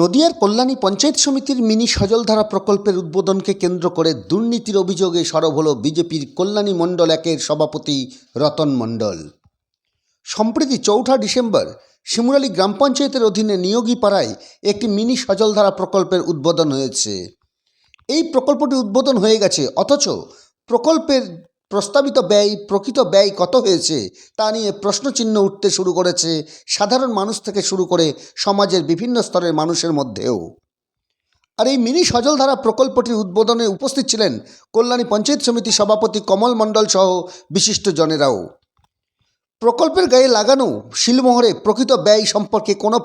নদিয়ার কল্যাণী পঞ্চায়েত সমিতির মিনি সজলধারা প্রকল্পের উদ্বোধনকে কেন্দ্র করে দুর্নীতির অভিযোগে সরব হল বিজেপির কল্যাণী মণ্ডল একের সভাপতি রতন মণ্ডল। সম্প্রতি চৌঠা ডিসেম্বর শিমুরালী গ্রাম পঞ্চায়েতের অধীনে নিয়োগী পাড়ায় একটি মিনি সজলধারা প্রকল্পের উদ্বোধন হয়েছে। এই প্রকল্পটি উদ্বোধন হয়ে গেছে, অথচ প্রকল্পের প্রস্তাবিত ব্যয়, প্রকৃত ব্যয় কত হয়েছে তা নিয়ে প্রশ্নচিহ্ন উঠতে শুরু করেছে সাধারণ মানুষ থেকে শুরু করে সমাজের বিভিন্ন স্তরের মানুষের মধ্যেও। আর এই মিনি সজলধারা প্রকল্পটির উদ্বোধনে উপস্থিত ছিলেন কল্যাণী পঞ্চায়েত সমিতি সভাপতি কমল মণ্ডল সহ বিশিষ্ট জনেরাও। প্রকল্পের গায়ে লাগানো শিলমোহরে প্রকৃত ব্যয় সম্পর্কে কোনো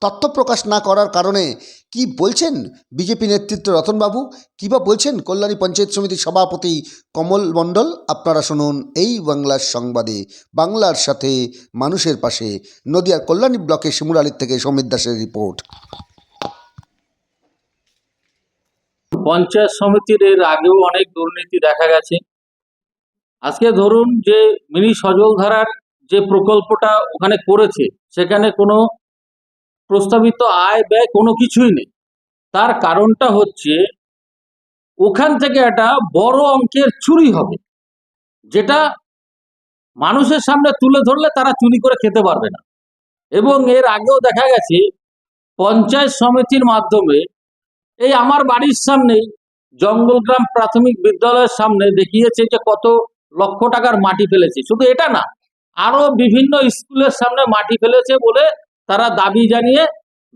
তথ্য প্রকাশ না করার কারণে কি বলছেন বিজেপি নেতৃত্ব রতনবাবু? কী বা বলছেন কল্যাণী পঞ্চায়েত সমিতির সভাপতি কমল মণ্ডল? আপনারা শুনুন এই বাংলার সংবাদে। বাংলার সাথে মানুষের পাশে নদিয়ার কল্যাণী ব্লকের শিমুরালির থেকে সমিত দাসের রিপোর্ট। পঞ্চায়েত সমিতির এর আগেও অনেক দুর্নীতি দেখা গেছে। আজকে ধরুন যে মিনি সজলধারার যে প্রকল্পটা ওখানে করেছে, সেখানে কোনো প্রস্তাবিত আয়, ব্যয় কোনো কিছুই নেই। তার কারণটা হচ্ছে, ওখান থেকে একটা বড় অঙ্কের চুরি হবে, যেটা মানুষের সামনে তুলে ধরলে তারা চুরি করে খেতে পারবে না। এবং এর আগেও দেখা গেছে, পঞ্চায়েত সমিতির মাধ্যমে, এই আমার বাড়ির সামনেই জঙ্গলগ্রাম প্রাথমিক বিদ্যালয়ের সামনে দেখিয়েছে যে কত লক্ষ টাকার মাটি ফেলেছে। শুধু এটা না আরও বিভিন্ন স্কুলের সামনে মাটি ফেলেছে বলে তারা দাবি জানিয়ে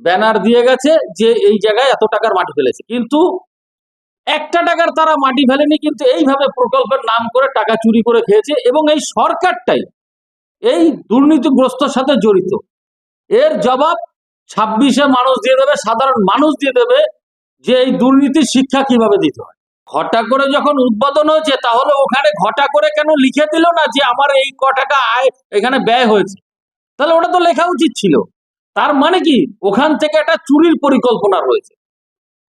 ব্যানার দিয়ে গেছে যে এই জায়গায় এত টাকার মাটি ফেলেছে। কিন্তু একটা টাকার তারা মাটি ফেলেনি, কিন্তু এইভাবে প্রকল্পের নাম করে টাকা চুরি করে খেয়েছে এবং এই সরকারটাই এই দুর্নীতিগ্রস্তর সাথে জড়িত। এর জবাব ছাব্বিশে মানুষ দিয়ে দেবে, সাধারণ মানুষ দিয়ে দেবে যে এই দুর্নীতির শিক্ষা কীভাবে দিতে হয়। ঘটা করে যখন উৎপাদন হয়েছে, তাহলে ওখানে ঘটা করে কেন লিখে দিল না যে আমার এই ক টাকা আয় এখানে ব্যয় হয়েছে? তাহলে ওটা তো লেখা উচিত ছিল। তার মানে কি? ওখান থেকে একটা চুরির পরিকল্পনা রয়েছে।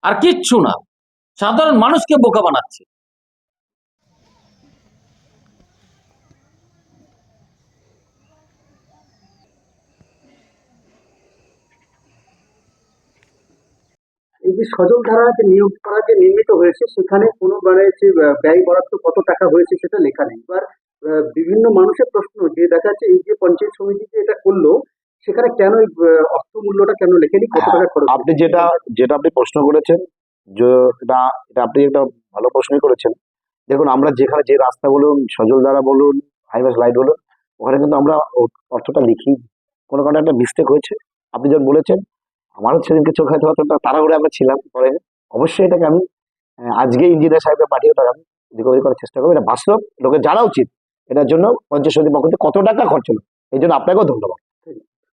আর কিচ্ছু না। সাধারণ মানুষকে বোকা বানাচ্ছে। যে সজল ধারা যে নিয়োগ করা যে নির্মিত হয়েছে, সেখানে কোনো মানে ব্যয় বরাদ্দ কত টাকা হয়েছে সেটা লেখা নেই। এবার বিভিন্ন মানুষের প্রশ্ন যে দেখা যাচ্ছে এই যে পঞ্চায়েত সমিতি যে এটা করল, সেখানে কেন অর্থ মূল্যটা কেন লেখেনি? কত টাকা খরচ আপনি যেটা যেটা আপনি প্রশ্ন করেছেন, যে এটা এটা আপনি একটা ভালো প্রশ্নই করেছেন। দেখুন, আমরা যেখানে যে রাস্তা বলুন, সজল দ্বারা বলুন, হাইওয়ে লাইট বলুন, ওখানে কিন্তু আমরা অর্থটা লিখি কোনো কারণে একটা মিস্টেক হয়েছে। আপনি যখন বলেছেন আমারও সেদিনকে চোখ হয়তো অতটা তাড়াহুড়ে আমরা ছিলাম, পরে অবশ্যই এটাকে আমি আজকে ইঞ্জিনিয়ার সাহেবকে পাঠিয়ে ওটা আমি করার চেষ্টা করব। এটা বাস্তব লোকের জানা উচিত। এটার জন্য পঞ্চাশ পক্ষ কত টাকা খরচ হলো? এই জন্য আপনাকেও ধন্যবাদ।